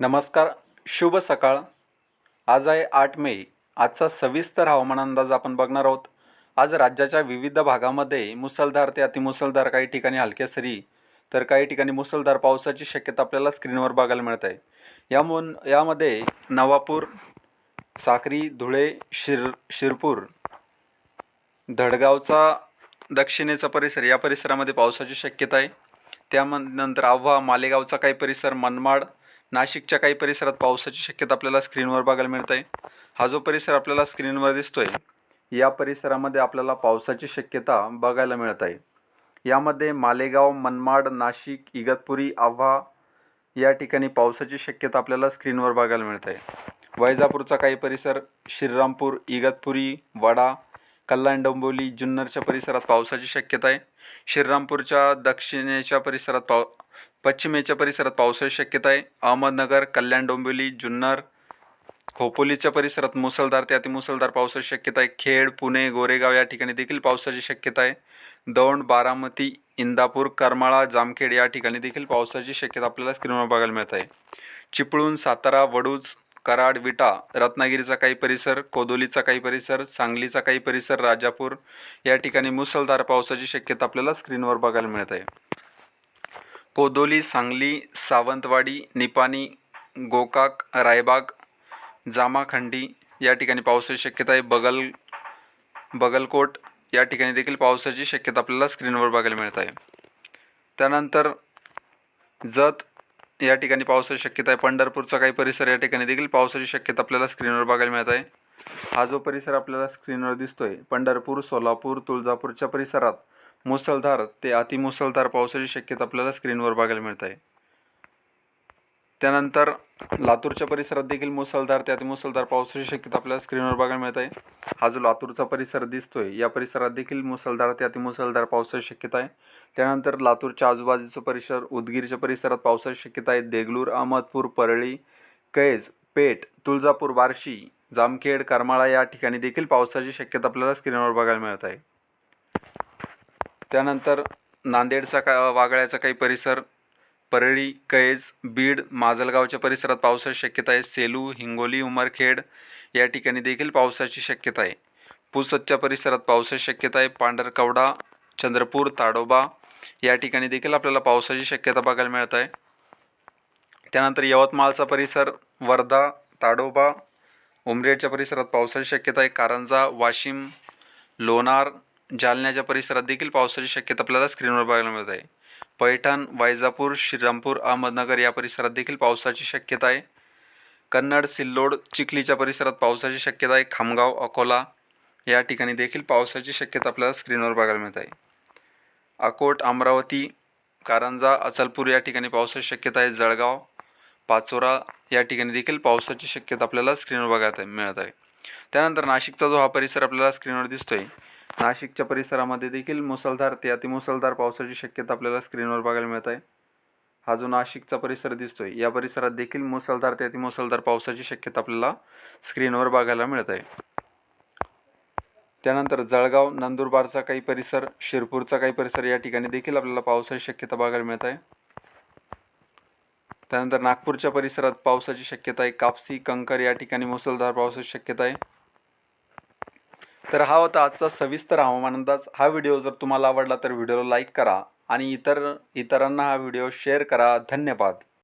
नमस्कार शुभ सकाळ. आज आहे आठ मे आजचा सविस्तर हवामान अंदाज आपण बघणार आहोत. आज राज्याच्या विविध भागामध्ये मुसळधार ते अतिमुसळधार काही ठिकाणी हलक्या सरी तर काही ठिकाणी मुसळधार पावसाची शक्यता आपल्याला स्क्रीनवर बघायला मिळत आहे. यामून यामध्ये नवापूर साक्री धुळे शिर शिरपूर धडगावचा दक्षिणेचा परिसर या परिसरामध्ये पावसाची शक्यता आहे. त्यानंतर आव्हा मालेगावचा काही परिसर मनमाड नाशिकच्या काही परिसरात पावसाची शक्यता आपल्याला स्क्रीनवर बघायला मिळत आहे हा जो परिसर आपल्याला स्क्रीनवर दिसतो आहे या परिसरामध्ये आपल्याला पावसाची शक्यता बघायला मिळत आहे यामध्ये मालेगाव मनमाड नाशिक इगतपुरी आव्हा या ठिकाणी पावसाची शक्यता आपल्याला स्क्रीनवर बघायला मिळत आहे वैजापूरचा काही परिसर श्रीरामपूर इगतपुरी वडा कल्याण डोंबोली जुन्नरच्या परिसरात पावसाची शक्यता आहे श्रीरामपूरच्या दक्षिणेच्या परिसरात पाव पश्चिमेच्या परिसरात पावसाची शक्यता आहे. अहमदनगर कल्याण डोंबिवली जुन्नर खोपोलीच्या परिसरात मुसळधार ते अतिमुसळधार पावसाची शक्यता आहे. खेड पुणे गोरेगाव या ठिकाणी देखील पावसाची शक्यता आहे. दौंड बारामती इंदापूर करमाळा जामखेड या ठिकाणी देखील पावसाची शक्यता आपल्याला स्क्रीनवर बघायला मिळत आहे. चिपळूण सातारा वडूज कराड विटा रत्नागिरीचा काही परिसर कोदोलीचा काही परिसर सांगलीचा काही परिसर राजापूर या ठिकाणी मुसळधार पावसाची शक्यता आपल्याला स्क्रीनवर बघायला मिळत आहे. कोदोली सांगली सावंतवाडी निपाणी गोकाक रायबाग जामाखंडी या ठिकाणी पावसाची शक्यता आहे. बगल बगलकोट या ठिकाणी देखील पावसाची शक्यता आपल्याला स्क्रीनवर बघायला मिळत आहे. त्यानंतर जत या ठिकाणी पावसाची शक्यता आहे. पंढरपूरचा काही परिसर या ठिकाणी देखील पावसाची शक्यता आपल्याला स्क्रीनवर बघायला मिळत आहे. हा जो परिसर आपल्याला स्क्रीनवर दिसतोय पंढरपूर सोलापूर तुळजापूरच्या परिसरात मुसळधार ते अतिमुसळधार पावसाची शक्यता आपल्याला स्क्रीनवर बघायला मिळत आहे. त्यानंतर लातूरच्या परिसरात देखील मुसळधार ते अतिमुसळधार पावसाची शक्यता आपल्याला स्क्रीनवर बघायला मिळत आहे. हा जो लातूरचा परिसर दिसतोय या परिसरात देखील मुसळधार ते अतिमुसळधार पावसाची शक्यता आहे. त्यानंतर लातूरच्या आजूबाजूचं परिसर उदगीरच्या परिसरात पावसाची शक्यता आहे. देगलूर अहमदपूर परळी कैज पेठ तुळजापूर बार्शी जामखेड करमाळा या ठिकाणी देखील पावसाची शक्यता आपल्याला स्क्रीनवर बघायला मिळत आहे. त्यानंतर नांदेडचा का वागळ्याचा काही परिसर परळी कैज बीड माजलगावच्या परिसरात पावसाची शक्यता आहे. सेलू हिंगोली उमरखेड या ठिकाणी देखील पावसाची शक्यता आहे. पुसदच्या परिसरात पावसाची शक्यता आहे. पांढरकवडा चंद्रपूर ताडोबा या ठिकाणी देखील आपल्याला पावसाची शक्यता बघायला मिळत आहे. त्यानंतर यवतमाळचा परिसर वर्धा ताडोबा उमरेडच्या परिसरात पावसाची शक्यता आहे. कारंजा वाशिम लोणार जालन्याच्या परिसरात देखील पावसाची शक्यता आपल्याला स्क्रीनवर बघायला मिळत आहे. पैठण वैजापूर श्रीरामपूर अहमदनगर या परिसरात देखील पावसाची शक्यता आहे. कन्नड सिल्लोड चिखलीच्या परिसरात पावसाची शक्यता आहे. खामगाव अकोला या ठिकाणी देखील पावसाची शक्यता आपल्याला स्क्रीनवर बघायला मिळत आहे. अकोट अमरावती कारंजा अचलपूर या ठिकाणी पावसाची शक्यता आहे. जळगाव पाचोरा या ठिकाणी देखील पावसाची शक्यता आपल्याला स्क्रीनवर बघायला मिळत आहे. त्यानंतर नाशिकचा जो हा परिसर आपल्याला स्क्रीनवर दिसतो आहे नाशिकच्या परिसरामध्ये देखील मुसळधार ते अतिमुसळधार पावसाची शक्यता आपल्याला स्क्रीनवर बघायला मिळत आहे. हा जो नाशिकचा परिसर दिसतोय या परिसरात देखील मुसळधार ते अतिमुसळधार पावसाची शक्यता आपल्याला स्क्रीनवर बघायला मिळत आहे. त्यानंतर जळगाव नंदुरबारचा काही परिसर शिरपूरचा काही परिसर या ठिकाणी देखील आपल्याला पावसाची शक्यता बघायला मिळत आहे. त्यानंतर नागपूरच्या परिसरात पावसाची शक्यता आहे. कापसी कंकर या ठिकाणी मुसळधार पावसाची शक्यता आहे. तर हा होता आजचा सविस्तर हवामान अंदाज हा व्हिडिओ जर तुम्हाला आवडला तर व्हिडिओला लाईक करा आणि इतर इतरांना हा व्हिडिओ शेअर करा. धन्यवाद.